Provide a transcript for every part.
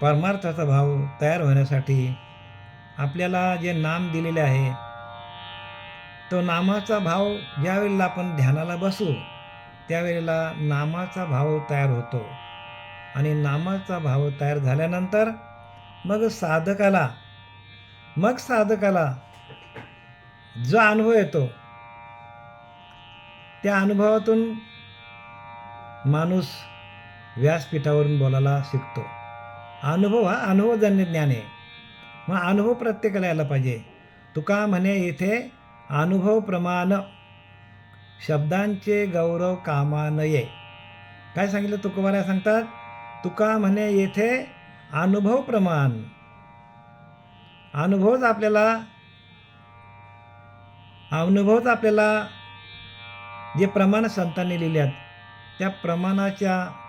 परमार्थाचा भाव तयार होण्यासाठी आपल्याला जे नाम दिलेले आहे तो नामाचा भाव ज्यावेळेला आपण ध्यानाला बसू त्यावेळेला नामाचा भाव तयार होतो. आणि नामाचा भाव तयार झाल्यानंतर मग साधकाला मग साधकाला जो अनुभव येतो त्या अनुभवातून माणूस व्यासपीठावरून बोलायला शिकतो. अनुभव हा अनुभवजन्य ज्ञान आहे. मग अनुभव प्रत्येकाला यायला पाहिजे. तुका म्हणे येथे अनुभव प्रमाण शब्दांचे गौरव कामा नये काय सांगितलं तुकोबारा सांगतात? तुका म्हणे येथे अनुभव प्रमाण. अनुभवच आपल्याला अनुभवच आपल्याला जे प्रमाण संतांनी लिहिल्यात त्या प्रमाणाच्या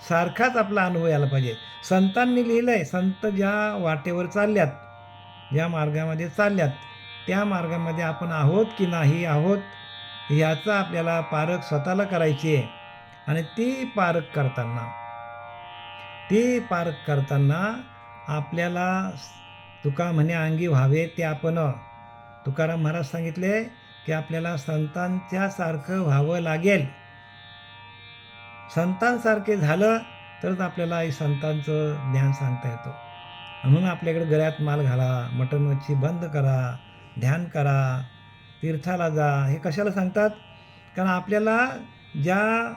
सारखाच आपला अनुभव यायला पाहिजे. संतांनी लिहिलं आहे संत ज्या वाटेवर चालल्यात ज्या मार्गामध्ये चालल्यात त्या मार्गामध्ये आपण आहोत की नाही आहोत याचा आपल्याला पारख स्वतःला करायची आहे. आणि ती पारख करताना ती पारख करताना आपल्याला तुका म्हणे अंगी व्हावे ते आपण तुकाराम महाराज सांगितले की आपल्याला संतांच्यासारखं व्हावं लागेल. संतांसारखे झालं तरच आपल्याला हे संतांचं ज्ञान सांगता येतो. म्हणून आपल्याकडे गळ्यात माल घाला मटण मच्छी बंद करा ध्यान करा तीर्थाला जा. हे कशाला सांगतात? कारण आपल्याला ज्या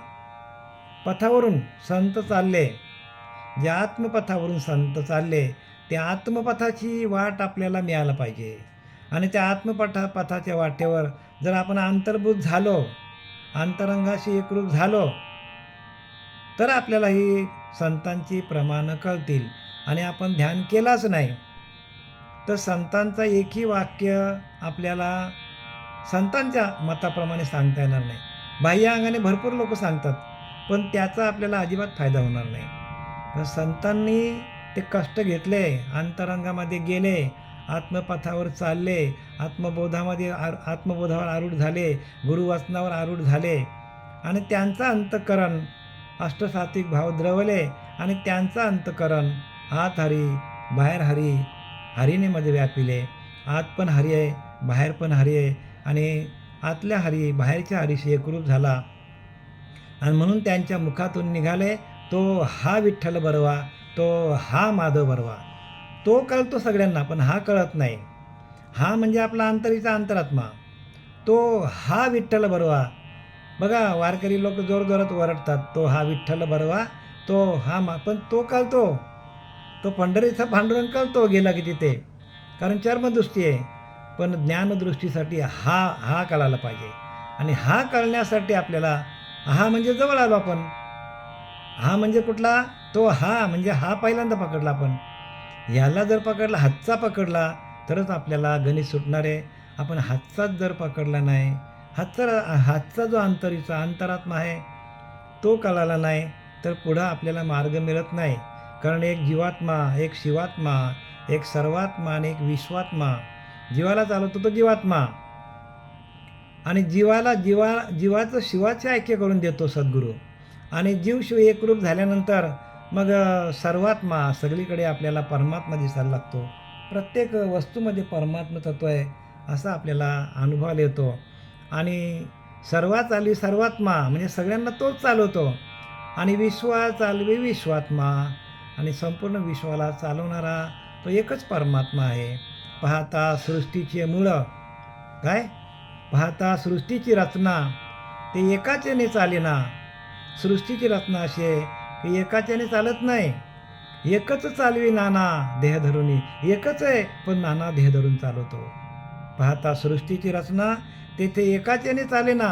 पथावरून संत चालले ज्या आत्मपथावरून संत चालले त्या आत्मपथाची वाट आपल्याला मिळायला पाहिजे. आणि त्या आत्मपथा पथाच्या वाटेवर जर आपण अंतर्भूत झालो अंतरंगाशी एकरूप झालो तर आपल्याला ही संतांची प्रमाणं कळतील आणि आपण ध्यान केलाच नाही. तर संतांचं एकही वाक्य आपल्याला संतांच्या मताप्रमाणे सांगता येणार नाही. बाह्य अंगाने भरपूर लोक सांगतात पण त्याचा आपल्याला अजिबात फायदा होणार नाही. तर संतांनी ते कष्ट घेतले अंतरंगामध्ये गेले आत्मपथावर चालले आत्मबोधामध्ये आर आत्मबोधावर आरूढ झाले गुरुवाचनावर आरूढ झाले आणि त्यांचं अंतकरण अष्टसात्विक भाव द्रवले आणि त्यांचा अंतकरण. आत हरी बाहेर हरी. हरिणीमध्ये व्यापिले. आत पण हरी आहे बाहेर पण हरी आहे. आणि आतल्या हरी बाहेरच्या हरीशी एकरूप झाला. आणि म्हणून त्यांच्या मुखातून निघाले तो हा विठ्ठल बरवा तो हा माधव बरवा. तो कळतो सगळ्यांना पण हा कळत नाही. हा म्हणजे आपला अंतरीचा अंतरात्मा. तो हा विठ्ठल बरवा बघा वारकरी लोक जोरजोरात वरडतात तो हा विठ्ठल बरवा तो हा मा पण तो कळतो तो पंढरीचा पांडुरंग कळतो गेला की तिथे. कारण चर्मदृष्टी आहे. पण ज्ञानदृष्टीसाठी हा हा कळायला पाहिजे. आणि हा कळण्यासाठी आपल्याला हा म्हणजे जवळ आलो आपण. हा म्हणजे कुठला? तो हा म्हणजे हा पहिल्यांदा पकडला आपण. याला जर पकडला हातचा पकडला तरच आपल्याला गणित सुटणार आहे. आपण हातचाच जर पकडला नाही हातचा हातचा जो अंतरीचा अंतरात्मा आहे तो कळाला नाही तर पुढं आपल्याला मार्ग मिळत नाही. कारण एक जीवात्मा एक शिवात्मा एक सर्वात्मा आणि एक विश्वात्मा. जीवाला चालवतो तो जीवात्मा. आणि जीवाला जीवा जीवाचं शिवाचे ऐक्य करून देतो सद्गुरू. आणि जीव शिव एकरूप झाल्यानंतर मग सर्वात्मा सगळीकडे आपल्याला परमात्मा दिसायला लागतो. प्रत्येक वस्तूमध्ये परमात्मा तत्व आहे असा आपल्याला अनुभव येतो. आणि सर्वात चालवी सर्वात्मा म्हणजे सगळ्यांना तोच चालवतो. आणि विश्वा चालवी विश्वात्मा आणि संपूर्ण विश्वाला चालवणारा तो एकच परमात्मा आहे. पाहता सृष्टीचे मुळं. काय? पाहता सृष्टीची रचना. ते एकाच्याने चालेना. सृष्टीची रचना अशी आहे की एकाच्याने चालत नाही. एकच चालवी नाना देह धरूनी. एकच आहे पण नाना देह धरून चालवतो. पाहता सृष्टीची रचना तेथे एकाच्याने चालेना.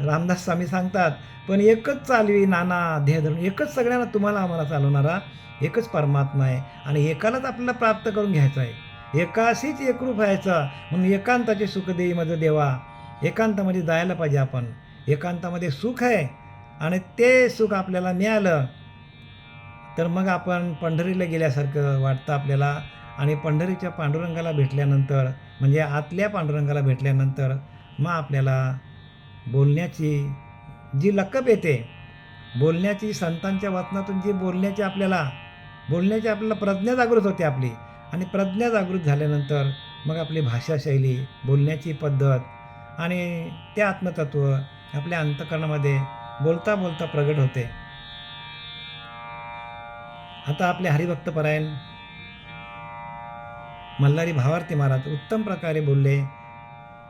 रामदास स्वामी सांगतात पण एकच चालवी नाना देह धरून एकच सगळ्यांना तुम्हाला आम्हाला चालवणारा एकच परमात्मा आहे आणि एकालाच आपल्याला प्राप्त करून घ्यायचं आहे. एकाशीच एकरूप व्हायचं म्हणून एकांताचे सुख देई माझं देवा. एकांतामध्ये जायला पाहिजे आपण. एकांतामध्ये सुख आहे आणि ते सुख आपल्याला मिळालं. तर मग आपण पंढरीला गेल्यासारखं वाटतं आपल्याला. आणि पंढरीच्या पांडुरंगाला भेटल्यानंतर म्हणजे आतल्या पांडुरंगाला भेटल्यानंतर मग आपल्याला बोलण्याची जी लकब येते बोलण्याची संतांच्या वचनातून जी बोलण्याची आपल्याला बोलण्याची आपल्याला प्रज्ञा जागृत होते आपली. आणि प्रज्ञा जागृत झाल्यानंतर मग आपली भाषाशैली बोलण्याची पद्धत आणि ते आत्मतत्व आपल्या अंतकरणामध्ये बोलता बोलता प्रगट होते. आता आपले हरिभक्त परायण मल्हारी भावार्थी महाराज उत्तम प्रकारे बोलले.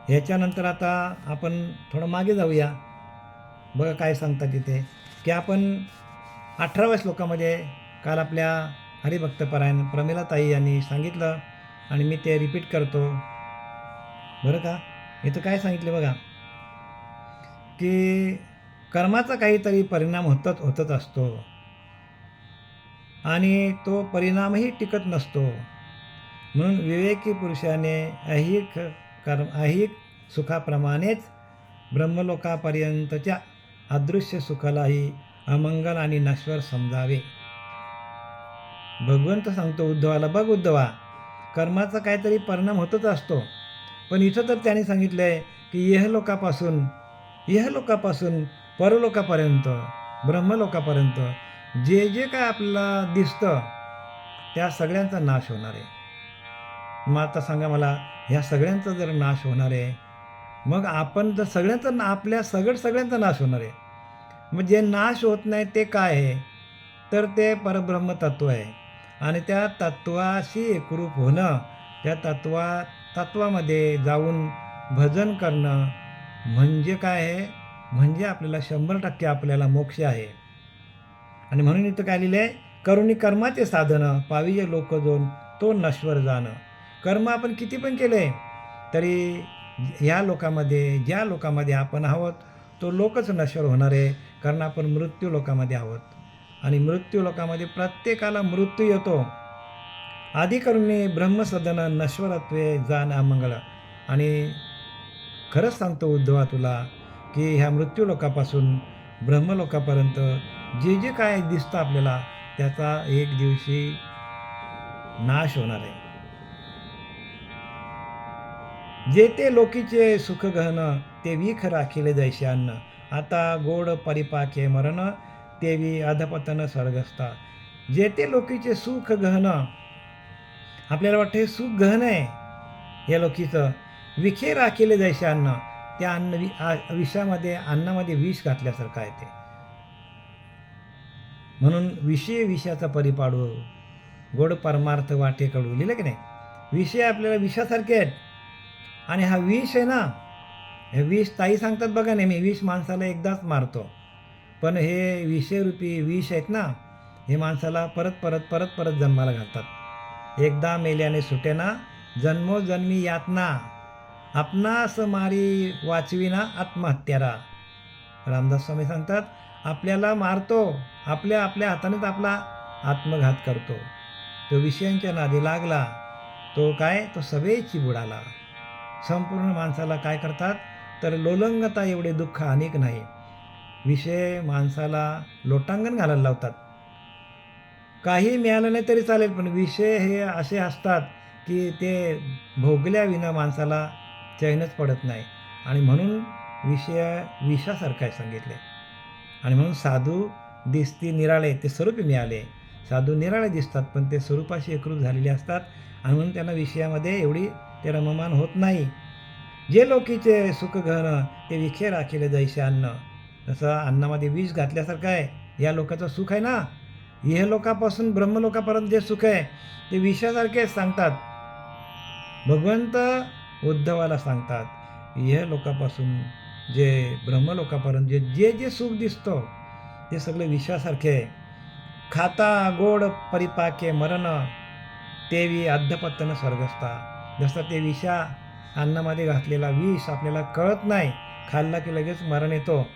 ह्याच्यानंतर आता आपण थोडं मागे जाऊया. बघा काय सांगतात तिथे की आपण अठराव्या श्लोकामध्ये काल आपल्या हरिभक्तपरायण प्रमिलाताई यांनी सांगितलं आणि मी ते रिपीट करतो. बरं का? इथं काय सांगितलं बघा? की कर्माचा काहीतरी परिणाम होतच होतच असतो. आणि तो परिणामही टिकत नसतो. म्हणून विवेकी पुरुषाने ऐहिक कर्म ऐहिक सुखाप्रमाणेच ब्रह्मलोकापर्यंतच्या अदृश्य सुखालाही अमंगल आणि नश्वर समजावे. भगवंत सांगतो उद्धवाला बघ उद्धवा कर्माचा काहीतरी परिणाम होतच असतो. पण इथं तर त्याने सांगितलं आहे की यहलोकापासून यहलोकापासून परलोकापर्यंत ब्रह्मलोकापर्यंत जे जे काय आपल्याला दिसतं त्या सगळ्यांचा नाश होणार आहे. मग आता सांगा मला ह्या सगळ्यांचा जर नाश होणार आहे मग आपण जर सगळ्यांचा ना आपल्या सगळं सगळ्यांचा नाश होणार आहे. मग जे नाश होत नाही ते काय आहे? तर ते परब्रह्म तत्व आहे. आणि त्या तत्वाशी एकरूप होणं त्या तत्वा तत्वामध्ये जाऊन भजन करणं म्हणजे काय आहे? म्हणजे आपल्याला शंभर टक्के आपल्याला मोक्ष आहे. आणि म्हणून इथं काय लिहिलं आहे करुणी कर्माचे साधनं पाविजे लोक जोन तो नश्वर जाणं. कर्म आपण किती पण केले तरी ह्या लोकामध्ये ज्या लोकामध्ये आपण आहोत तो लोकच नश्वर होणार आहे कारण आपण मृत्यू लोकामध्ये आहोत. आणि मृत्यू लोकामध्ये प्रत्येकाला मृत्यू येतो. आधी करुणी ब्रह्मसदन नश्वरत्वे जाण अमंगळ आणि खरंच सांगतो उद्धवा तुला की ह्या मृत्यू लोकापासून ब्रह्मलोकापर्यंत जे जे काय दिसतं आपल्याला त्याचा एक दिवशी नाश होणार आहे. जे ते लोकीचे सुख गहन ते विख राखिले जैसे अन्न. आता गोड परिपाके मरण तेवी अधपतन स्वर्गस्था. जे ते लोकीचे सुख गहन आपल्याला वाटतं हे सुख गहन आहे. या लोकीचं विखे राखिले जैसे अन्न. त्या अन्न वि विषामध्ये अन्नामध्ये विष घातल्यासारखं आहे ते. म्हणून विषय विषयाचा परिपाडू गोड परमार्थ वाटे कडू लिहिलं की नाही? विषय आपल्याला विषासारखे आहेत. आणि हा विष आहे ना हे विष ताई सांगतात बघा नेहमी विष माणसाला एकदाच मारतो. पण हे विषयरूपी विष आहेत ना हे माणसाला परत परत परत परत जन्माला घालतात. एकदा मेल्याने सुटेना जन्मोजन्मी यातना. आपणास मारी वाचविना आत्महत्यारा. रामदास स्वामी सांगतात आपल्याला मारतो आपल्या आपल्या हातानेच आपला आत्मघात करतो. तो विषयांच्या नादी लागला तो काय? तो सवेची बुडाला. संपूर्ण माणसाला काय करतात? तर लोलंगता एवढे दुःख अनेक नाही. विषय माणसाला लोटांगण घालायला लावतात. काही मिळालं नाही तरी चालेल पण विषय हे असे असतात की ते भोगल्याविना माणसाला चैनच पडत नाही. आणि म्हणून विषय विषासारखं आहे सांगितले. आणि म्हणून साधू दिसती निराळे ते स्वरूपी मिळाले. साधू निराळे दिसतात पण ते स्वरूपाशी एकरूप झालेले असतात. आणि म्हणून त्यांना विषयामध्ये एवढी ते रममान होत नाही. जे लोकीचे सुख गहन ते विखे राखिले जैसे अन्न. जसं अन्नामध्ये विष घातल्यासारखं आहे. या लोकाचं सुख आहे ना? हे लोकापासून ब्रह्मलोकापर्यंत जे सुख आहे ते विषयासारखे सांगतात. भगवंत उद्धवाला सांगतात ह्या लोकापासून जे ब्रह्मलोकापर्यंत जे जे जे सुख दिसतो ते सगळे विषयासारखे आहे. खाता गोड परिपाके मरण तेवी अध्यपत्तन स्वर्गस्था. जसं ते विषा अन्नामध्ये घातलेला विष आपल्याला कळत नाही. खाल्ला की लगेच मरण येतो.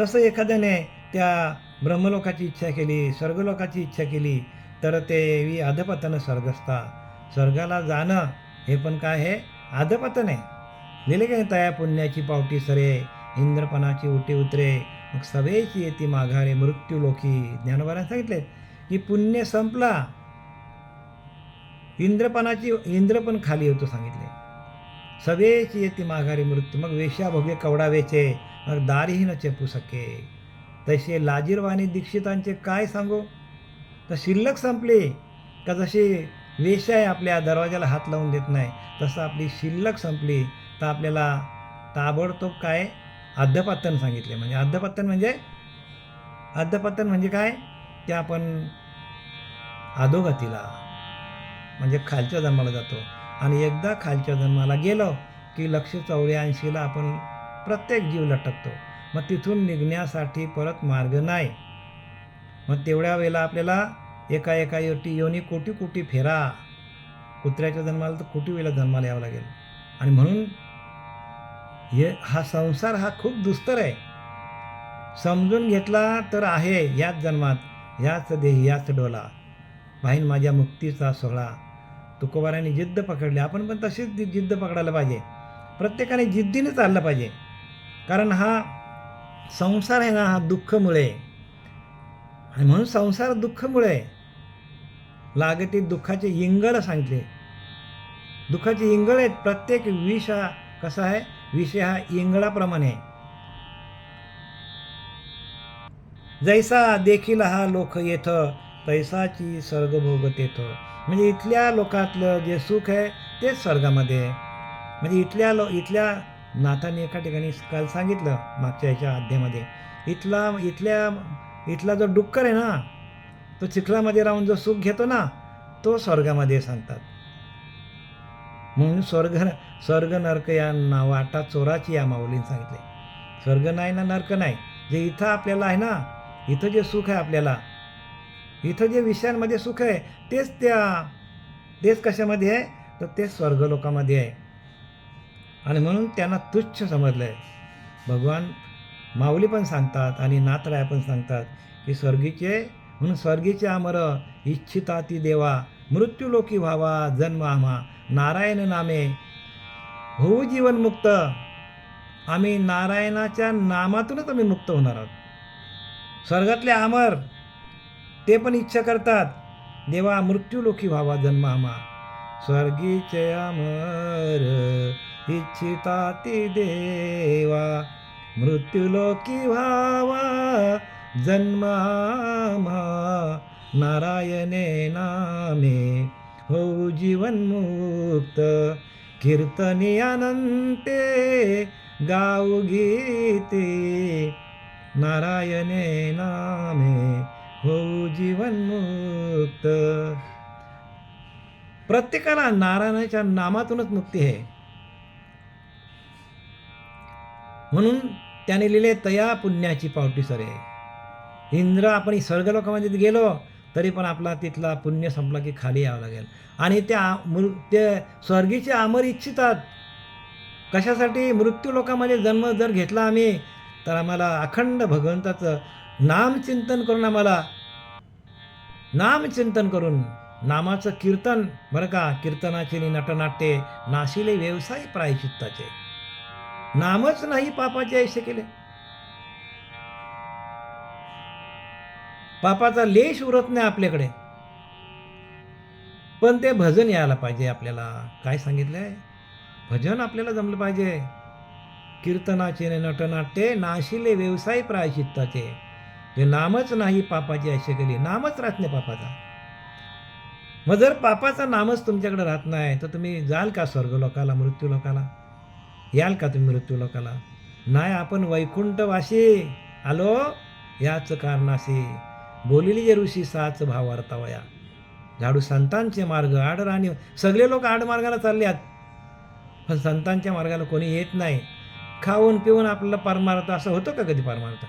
तसं एखाद्याने त्या ब्रह्मलोकाची इच्छा केली स्वर्गलोकाची इच्छा केली तर ते वि अधपतन स्वर्गस्था स्वर्गाला जाणं हे पण काय आहे अधपतन आहे. दिले काय तया पुण्याची पावटी सरे इंद्रपणाची उटी उतरे मग सवेची येते माघारे मृत्यू लोकी सांगितले की पुण्य संपला. इंद्रपणाची इंद्रपण खाली होतो सांगितले सवेची येते माघारी मृत्यू मग वेश्या भोगे कवडावेचे मग दारीही न चेपू सके. तसे लाजीरवाणी दीक्षितांचे काय सांगू? तर शिल्लक संपली. का जशी वेश्या आहे आपल्या दरवाजाला हात लावून देत नाही तसं आपली शिल्लक संपली. तर आपल्याला ताबडतोब काय? अध्यापतन सांगितले. म्हणजे अध्यापतन म्हणजे? अध्यापतन म्हणजे काय? ते आपण अधोगतीला म्हणजे खालच्या जन्माला जातो. आणि एकदा खालच्या जन्माला गेलो की लक्ष चौऱ्याऐंशीला आपण प्रत्येक जीव लटकतो. मग तिथून निघण्यासाठी परत मार्ग नाही. मग तेवढ्या वेळेला आपल्याला एका एका योटी योनी कोटी कोटी फेरा. कुत्र्याच्या जन्माला तर कोटी वेळेला जन्माला यावं लागेल. आणि म्हणून हे हा संसार हा खूप दुस्तर आहे. समजून घेतला तर आहे याच जन्मात याच देही याच डोला. भाईन माझ्या मुक्तीचा सोहळा. तुकोबाराने जिद्द पकडली. आपण पण तशीच जिद्द पकडायला पाहिजे. प्रत्येकाने जिद्दीने चाललं पाहिजे. कारण हा संसार आहे ना हा दुःखमुळे. आणि म्हणून संसार दुःखमुळे लागते दुःखाचे इंगळ सांगितले दुःखाचे इंगळ आहेत. प्रत्येक विष हा कसा आहे? विषय हा इंगळाप्रमाणे. आहे. जैसा देखील हा लोक येथ तैसाची स्वर्ग भोगत येथ म्हणजे इथल्या लोकातलं जे सुख आहे तेच स्वर्गामध्ये आहे. म्हणजे इथल्या लो इथल्या नाथाने एका ठिकाणी काल सांगितलं मागच्या याच्या अध्यामध्ये इथला इथल्या इथला जो डुक्कर आहे ना तो चिखलामध्ये राहून जो सुख घेतो ना तो स्वर्गामध्ये सांगतात. म्हणून स्वर्ग स्वर्ग नर्क या ना वाटा चोराची या माऊलीने सांगितले. स्वर्ग नाही ना नर्क नाही. जे इथं आपल्याला आहे ना इथं जे सुख आहे आपल्याला इथं जे विषयांमध्ये सुख आहे तेच त्या तेच कशामध्ये आहे? तर तेच स्वर्गलोकामध्ये आहे. आणि म्हणून त्यांना तुच्छ समजलं आहे भगवान माऊली पण सांगतात आणि नाथराय पण सांगतात की स्वर्गीचे म्हणून स्वर्गीचे अमर इच्छिता ती देवा मृत्यूलोकी व्हावा जन्म आम्हा. नारायण नामे होऊ जीवनमुक्त. आम्ही नारायणाच्या नामातूनच आम्ही मुक्त होणार आहोत. स्वर्गातले आमर ते पण इच्छा करतात. देवा मृत्यूलोकी व्हावा जन्म आम्हा. स्वर्गीचे अमर इच्छिता ती देवा. मृत्यूलोकी व्हावा जन्म आम्हा. नारायणे नामे हो जीवनमुक्त. कीर्तनी अनंते गाऊ गीते. नारायणे नामे हो जीवनमुक्त. प्रत्येकाला नारायणाच्या नामातूनच मुक्ती आहे. म्हणून त्याने लिहिले तया पुण्याची पावटी सरे. इंद्र आपण स्वर्गलोकामध्ये गेलो तरी पण आपला तिथला पुण्य संपला की खाली यावं लागेल. आणि त्या मृ ते स्वर्गीचे अमर इच्छितात. कशासाठी? मृत्यू लोकांमध्ये जन्म जर घेतला आम्ही तर आम्हाला अखंड भगवंताचं नामचिंतन करून आम्हाला. नामचिंतन करून नामाचं कीर्तन बरं का कीर्तनाचे नटनाट्ये नाशिले व्यवसाय प्रायचित्ताचे नामच नाही पापाचे ऐसे केले. पापाचा लेश उरत नाही आपल्याकडे. पण ते भजन यायला पाहिजे आपल्याला. काय सांगितलंय? भजन आपल्याला जमलं पाहिजे. कीर्तनाचे नटनाट्ये नाशिले व्यवसाय प्रायचित्ताचे हे नामच नाही पापाची अशी केली. नामच राहत नाही पापाचा. मग जर पापाचा नामच तुमच्याकडे राहत नाही तर तुम्ही जाल का स्वर्गलोकाला मृत्यू लोकाला? याल का तुम्ही मृत्यू लोकाला? नाही आपण वैकुंठवासी. आलो? याच कारणाशी. बोलिली जे ऋषी साच भाव अर्थावया झाडू संतांचे मार्ग आड राणी. सगळे लोक आड मार्गाला चालले आहेत पण संतांच्या मार्गाला कोणी येत नाही. खाऊन पिऊन आपल्याला परमार्थ असं होतं का कधी परमार्थ?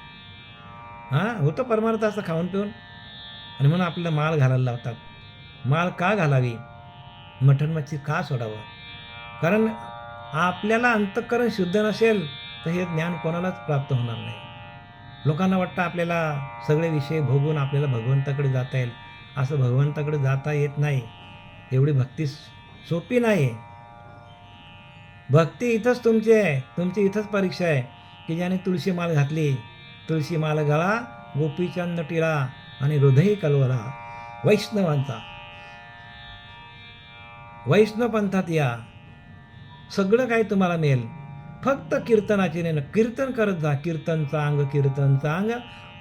हां होतं परमार्थ असं खाऊन पिऊन. आणि म्हणून आपल्याला माल घालायला लावतात. माल का घालावी? मटण मच्छी का सोडावं? कारण आपल्याला अंतःकरण शुद्ध नसेल तर हे ज्ञान कोणालाच प्राप्त होणार नाही. लोकांना वाटतं आपल्याला सगळे विषय भोगून आपल्याला भगवंताकडे जाता येईल. असं भगवंताकडे जाता येत नाही. एवढी भक्ती सोपी नाही. भक्ती इथंच तुमची आहे. तुमची इथंच परीक्षा आहे. की ज्याने तुळशी माळ घातली तुळशी माल घाला गोपीचंद टिळा आणि हृदयी कलवला. वैष्णवांचा. वैष्णव पंथात या. सगळं काही तुम्हाला मिळेल. फक्त कीर्तनाची नेणं कीर्तन करत जा. कीर्तनचा अंग कीर्तनचा अंग.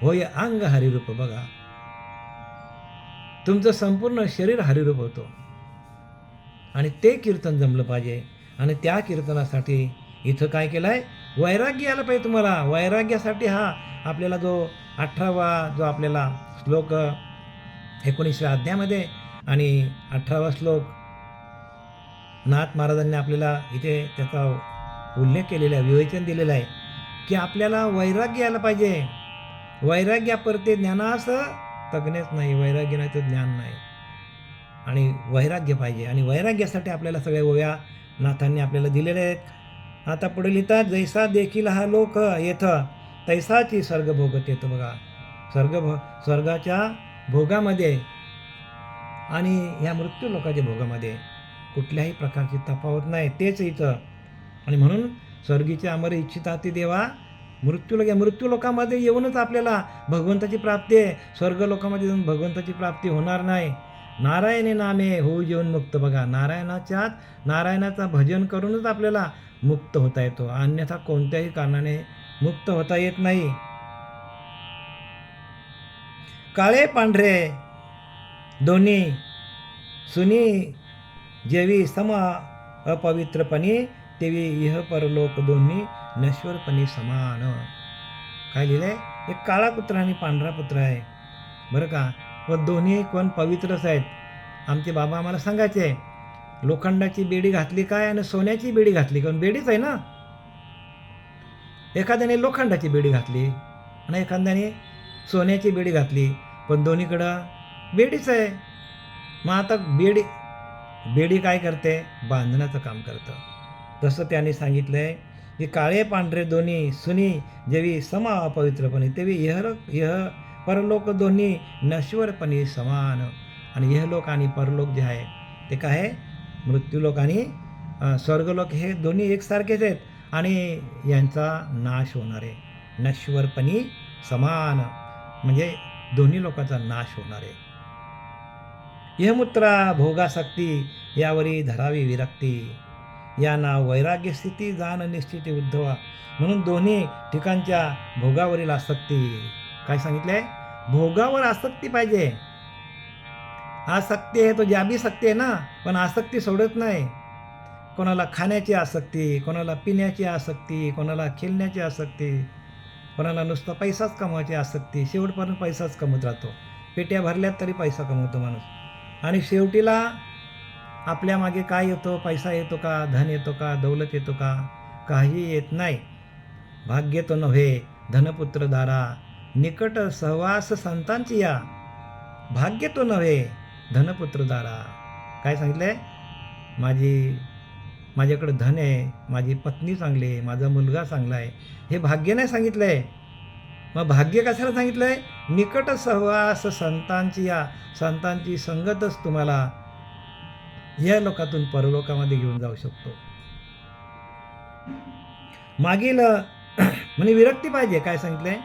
होय अंग हरिरूप बघा. तुमचं संपूर्ण शरीर हरिरूप होतो. आणि ते कीर्तन जमलं पाहिजे. आणि त्या कीर्तनासाठी इथं काय केलं आहे वैराग्य यायला पाहिजे तुम्हाला. वैराग्यासाठी हा आपल्याला जो अठरावा जो आपल्याला श्लोक एकोणीसव्या अध्यायामध्ये आणि अठरावा श्लोक नाथ महाराजांनी आपल्याला इथे त्याचा उल्लेख केलेला आहे विवेचन दिलेलं आहे की आपल्याला वैराग्य यायला पाहिजे. वैराग्यापरते ज्ञानास तज्ञच नाही वैराग्य नाही तर ज्ञान नाही. आणि वैराग्य पाहिजे. आणि वैराग्यासाठी आपल्याला सगळ्या ओव्या नाथांनी आपल्याला दिलेल्या आहेत. आता पुढे लिहितात जैसा देखील हा लोक येथं. तैसाची स्वर्ग भोगत येतो बघा. स्वर्ग भो स्वर्गाच्या भोगामध्ये आणि ह्या मृत्यू लोकाच्या भोगामध्ये कुठल्याही प्रकारची तफावत नाही. तेच इथं. आणि म्हणून स्वर्गीचे अमर इच्छिता ते देवा मृत्यू लोक मृत्यू लोकामध्ये येऊनच आपल्याला भगवंताची प्राप्ती आहे. स्वर्ग लोकामध्ये जाऊन भगवंताची प्राप्ती होणार नाही. नारायणी नामे होऊ जीवन मुक्त बघा. नारायणाच्याच नारायणाचा भजन करूनच आपल्याला मुक्त होता येतो. अन्यथा कोणत्याही कारणाने मुक्त होता येत नाही. काळे पांढरे दोन्ही सुनी जेवी सम अपवित्रपणी तेवी इह परलोक दोन्ही नश्वरपणी समान. काय लिहिलंय? एक काळा पुत्र आणि पांढरा पुत्र आहे. बरं का? व दोन्ही कोण पवित्रच आहेत? आमचे बाबा आम्हाला सांगायचे लोखंडाची बेडी घातली काय आणि सोन्याची बेडी घातली? कारण बेडीच आहे ना. एखाद्याने लोखंडाची बेडी घातली आणि एखाद्याने सोन्याची बेडी घातली पण दोन्हीकडं बेडीच आहे. मग आता बेडी बेडी काय करते? बांधण्याचं काम करतं. तसं त्यांनी सांगितलं आहे की काळे पांढरे दोन्ही सुनी जेवी समा अपवित्रपणे तेवी यह यह परलोक दोन्ही नश्वरपणे समान. आणि यह लोक आणि परलोक जे आहे ते काय आहे? मृत्यूलोक आणि स्वर्गलोक हे दोन्ही एकसारखेच आहेत आणि यांचा नाश होणार आहे. नश्वरपणी समान म्हणजे दोन्ही लोकांचा नाश होणार आहे. यहमुत्रा भोगासक्ती यावरी धरावी विरक्ती. या वैराग्य स्थिती जाण निश्चिती उद्धवा. म्हणून दोन्ही ठिकाणच्या भोगावरील आसक्ती. काय सांगितलंय? भोगावर आसक्ती पाहिजे. आसक्ती आहे तो जाबी सक्ती आहे ना पण आसक्ती सोडत नाही. कोणाला खाण्याची आसक्ती कोणाला पिण्याची आसक्ती कोणाला खेळण्याची आसक्ती कोणाला नुसता पैसाच कमवायची आसक्ती शेवटपर्यंत पैसाच कमवत राहतो. पेट्या भरल्यात तरी पैसा कमवतो माणूस. आणि शेवटीला आपल्या मागे काय येतो पैसा येतो का धन येतो का दौलत येतो का काही येत नाही. भाग्य तो नव्हे धनपुत्र दारा निकट सहवास संतांची या. भाग्य तो नव्हे धनपुत्र दारा काय सांगितलंय? माझी माझ्याकडं धन आहे माझी पत्नी चांगली आहे माझा मुलगा चांगला आहे. हे भाग्य नाही सांगितलं आहे मग भाग्य कशाला सांगितलं आहे निकट सहवास संतांची या संतांची संगतच तुम्हाला या लोकातून परलोकामध्ये घेऊन जाऊ शकतो. मागील म्हणजे विरक्ती पाहिजे काय सांगितलंय?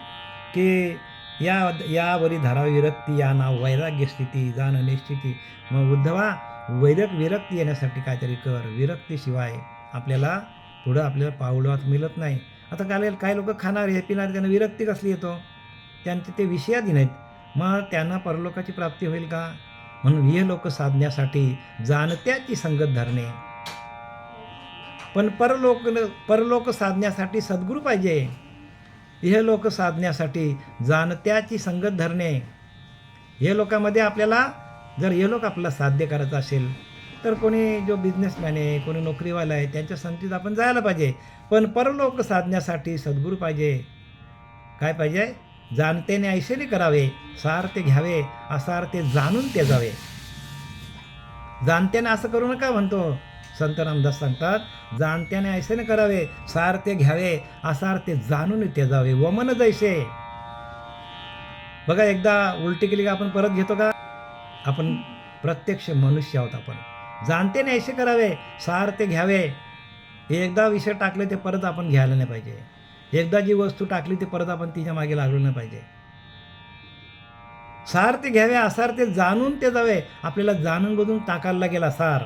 की या यावरी धारावी विरक्ती या नाव वैराग्य स्थिती जाण निश्चिती मग उद्धवा वैरक विरक्ती येण्यासाठी काहीतरी कर. विरक्तीशिवाय आपल्याला पुढं आपल्याला पावलात मिळत नाही. आता काय काही लोक खाणार हे पिणार त्यांना विरक्ती कसली येतो? त्यांचे ते विषयाधीन आहेत. मग त्यांना परलोकाची प्राप्ती होईल का? म्हणून हे लोक साधण्यासाठी जाणत्याची संगत धरणे. पण परलोक परलोक साधण्यासाठी सद्गुरू पाहिजे. हे लोक साधण्यासाठी जाणत्याची संगत धरणे. हे लोकांमध्ये आपल्याला जर हे लोक आपल्याला साध्य करायचं असेल तर कोणी जो बिझनेसमॅन आहे कोणी नोकरीवाला आहे त्यांच्या संगतीत आपण जायला पाहिजे. पण परलोक साधण्यासाठी सद्गुरू पाहिजे. काय पाहिजे? जाणतेने ऐशेने करावे सार ते घ्यावे असार ते जाणून ते जावे. जाणत्याने असं करू नका म्हणतो. संत रामदास सांगतात जाणत्याने ऐसेने करावे सार ते घ्यावे असार ते जाणून ते जावे वमन जैसे. बघा एकदा उलटी केली का आपण परत घेतो का? आपण प्रत्यक्ष मनुष्य आहोत आपण. जाणतेने ऐसे करावे सार ते घ्यावे. एकदा विषय टाकले ते परत आपण घ्यायला नाही पाहिजे. एकदा जी वस्तू टाकली ते परत आपण तिच्यामागे लागलो नाही पाहिजे. सार ते घ्यावे असार ते जाणून ते जावे. आपल्याला जाणून बघून टाकायला लागेल असार.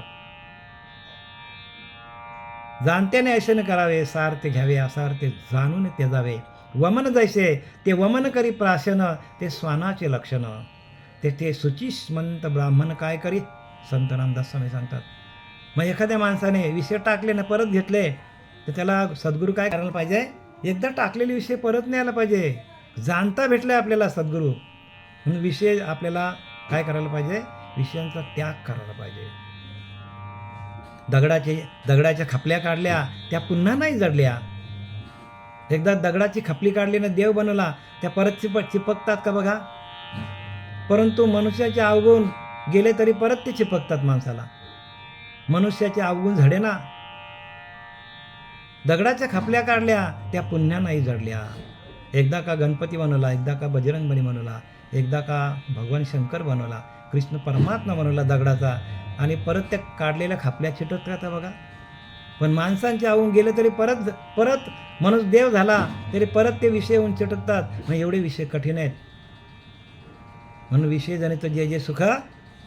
जाणत्याने ऐशेने करावे सार ते घ्यावे असार ते जाणून ते जावे वमन जैसे ते वमन करी प्राशन ते स्वानाचे लक्षण. तेथे सुचिस्मंत ब्राह्मण काय करीत? संत रामदास स्वामी सांगतात. मग एखाद्या माणसाने विषय टाकले ना परत घेतले तर त्याला सद्गुरू काय करायला पाहिजे? एकदा टाकलेले विषय परत न्यायला पाहिजे. जाणता भेटले आपल्याला सद्गुरू. म्हणून विषय आपल्याला काय करायला पाहिजे? विषयांचा त्याग करायला पाहिजे. दगडाचे दगडाच्या खपल्या काढल्या त्या पुन्हा नाही जडल्या. एकदा दगडाची खपली काढली ना देव बनवला त्या परत चिपक चिपकतात का बघा? परंतु मनुष्याचे अवगुण गेले तरी परत ते चिपकतात माणसाला. मनुष्याचे अवगुण झडे ना दगडाच्या खपल्या काढल्या त्या पुन्हा नाही जडल्या. एकदा का गणपती बनवला एकदा का बजरंगबली बनवला एकदा का भगवान शंकर बनवला कृष्ण परमात्मा बनवला दगडाचा आणि परत त्या काढलेल्या खापल्या चिटत का बघा? पण माणसांचे आवून गेले तरी परत परत माणूस देव झाला तरी परत ते विषय होऊन चिटकतात मग एवढे विषय कठीण आहेत. म्हणून विषय जनित जे जे सुख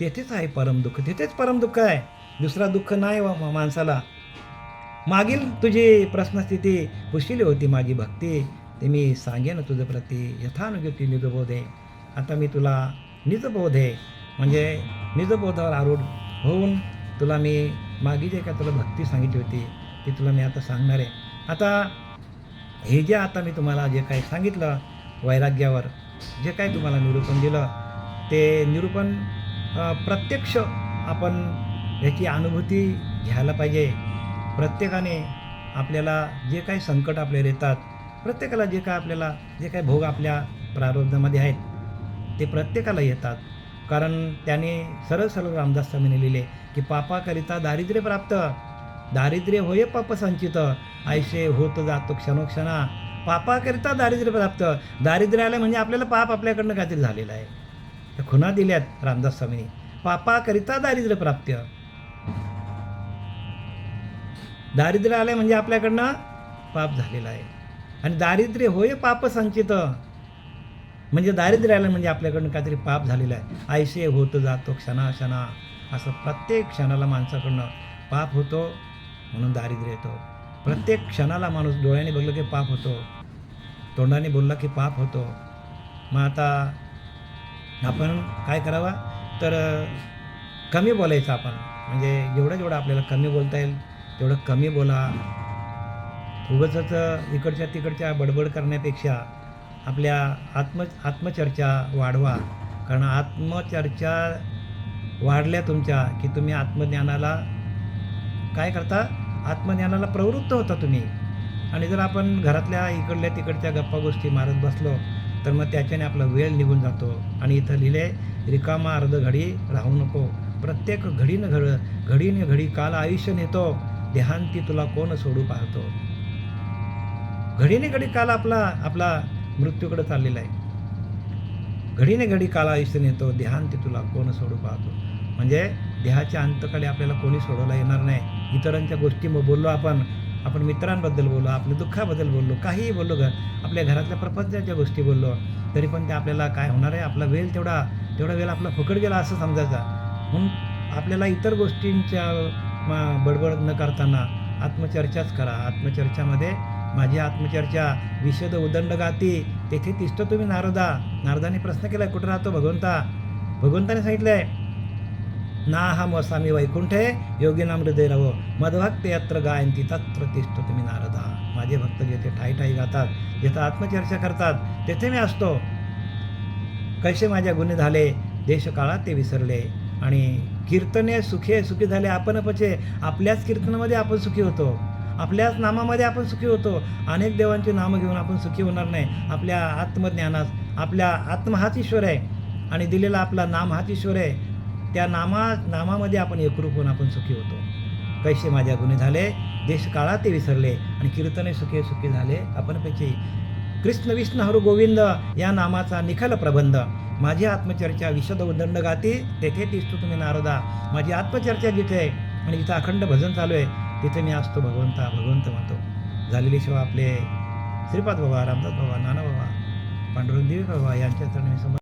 तेथेच आहे परमदुःख तिथेच परमदुःख आहे. दुसरा दुःख नाही माणसाला. मागील तुझी प्रश्नस्थिती पुशिली होती माझी भक्ती. ते मी सांगेन तुझं प्रती. यथानुगती निजबोधे. आता मी तुला निजबोधे. म्हणजे निजबोधावर आरूढ होऊन तुला मी मागे जे काय तुला भक्ती सांगितली होती ती तुला मी आता सांगणार आहे. आता हे जे आता मी तुम्हाला जे काही सांगितलं वैराग्यावर जे काही तुम्हाला निरूपण दिलं ते निरूपण प्रत्यक्ष आपण याची अनुभूती घ्यायला पाहिजे. प्रत्येकाने आपल्याला जे काही संकट आपल्याला येतात प्रत्येकाला जे काय आपल्याला जे काही भोग आपल्या प्रारब्धामध्ये आहेत ते प्रत्येकाला येतात. कारण त्याने सरळ सरळ रामदास स्वामीने लिहिले की पापाकरिता दारिद्र्य प्राप्त. दारिद्र्य होय पाप संचित. आयशे होत जातो क्षणोक्षणा. पापाकरिता दारिद्र्य प्राप्त. दारिद्र्य आलं म्हणजे आपल्याला पाप आपल्याकडनं काहीतरी झालेलं आहे. त्या खुणा दिल्यात रामदास स्वामींनी पापाकरिता दारिद्र्य प्राप्त. दारिद्र्य आलं म्हणजे आपल्याकडनं पाप झालेलं आहे. आणि दारिद्र्य होय पाप संचित. म्हणजे दारिद्र्य आलं म्हणजे आपल्याकडनं काहीतरी पाप झालेलं आहे. आयशे होत जातो क्षणाक्षणा असं प्रत्येक क्षणाला माणसाकडनं पाप होतो म्हणून दारिद्र्य येतो. प्रत्येक क्षणाला माणूस डोळ्याने बघलं की पाप होतो. तोंडाने बोलला की पाप होतो. मग आता आपण काय करावा? तर कमी बोलायचं आपण. म्हणजे जेवढं जेवढं आपल्याला कमी बोलता येईल तेवढं कमी बोला. उगाचच इकडच्या तिकडच्या बडबड करण्यापेक्षा आपल्या आत्म आत्मचर्चा वाढवा. कारण आत्मचर्चा वाढल्या तुमच्या की तुम्ही आत्मज्ञानाला काय करता? आत्मज्ञानाला प्रवृत्त होता तुम्ही. आणि जर आपण घरातल्या इकडल्या तिकडच्या गप्पा गोष्टी मारत बसलो तर मग त्याच्याने आपला वेळ निघून जातो. आणि इथं लिहिले रिकामा अर्ध घडी राहू नको. प्रत्येक घडीनं घड घडीने घडी काल आयुष्य नेतो. देहांती तुला कोण सोडू पाहतो? घडीने घडी काल आपला आपला मृत्यूकडे चाललेला आहे. घडीने घडी काल आयुष्य नेतो देहांती तुला कोण सोडू पाहतो? म्हणजे देहाच्या अंतकाळी आपल्याला कोणी सोडवला येणार नाही. इतरांच्या गोष्टी मग बोललो आपण आपण मित्रांबद्दल बोललो आपल्या दुःखाबद्दल बोललो काहीही बोललो घर आपल्या घरातल्या प्रपंचाच्या गोष्टी बोललो तरी पण ते आपल्याला काय होणार आहे? आपला वेळ तेवढा तेवढा वेळ आपला फुकट गेला असं समजायचा. म्हणून आपल्याला इतर गोष्टींच्या बडबड न करताना आत्मचर्चाच करा. आत्मचर्चामध्ये माझी आत्मचर्चा विशद उदंड गाती. तेथे तिष्ठ तुम्ही नारदा. नारदाने प्रश्न केला कुठं राहतो भगवंता? भगवंताने सांगितलंय ना हा मसामी वैकुंठे योगी नाम हृदय रव मदभक्त यत्र गायंती तत्र तिष्ठ तुम्ही नारदा. माझे भक्त जेथे ठाई ठाई गातात जिथं आत्मचर्चा करतात तेथे मी असतो. कसे माझ्या गुन्हे झाले देशकाळात ते विसरले. आणि कीर्तने सुखे सुखी झाले आपण पचे आपल्याच कीर्तनामध्ये आपण सुखी होतो. आपल्याच नामामध्ये आपण सुखी होतो. अनेक देवांची नामं घेऊन आपण सुखी होणार नाही. आपल्या आत्मज्ञानास आपल्या आत्म हाच ईश्वर आहे. आणि दिलेला आपला नाम हाच ईश्वर आहे. त्या नामा नामामध्ये आपण एकरूप होऊन आपण सुखी होतो. कैसे माझ्या गुन्हे झाले देश काळात ते विसरले आणि कीर्तने सुखे सुखी झाले. आपण पैकी कृष्ण विष्णू हरु गोविंद या नामाचा निखल प्रबंध. माझी आत्मचर्चा विशद उदंड गाती तेथे दिसतो तुम्ही नारदा. माझी आत्मचर्चा जिथे आहे आणि जिथं अखंड भजन चालू आहे. तिथे मी असतो भगवंता भगवंत म्हणतो. झालेली शिवाय आपले श्रीपाद बाबा रामदास बाबा नाना बाबा पांडुरंग देवी बाबा यांच्या चरणी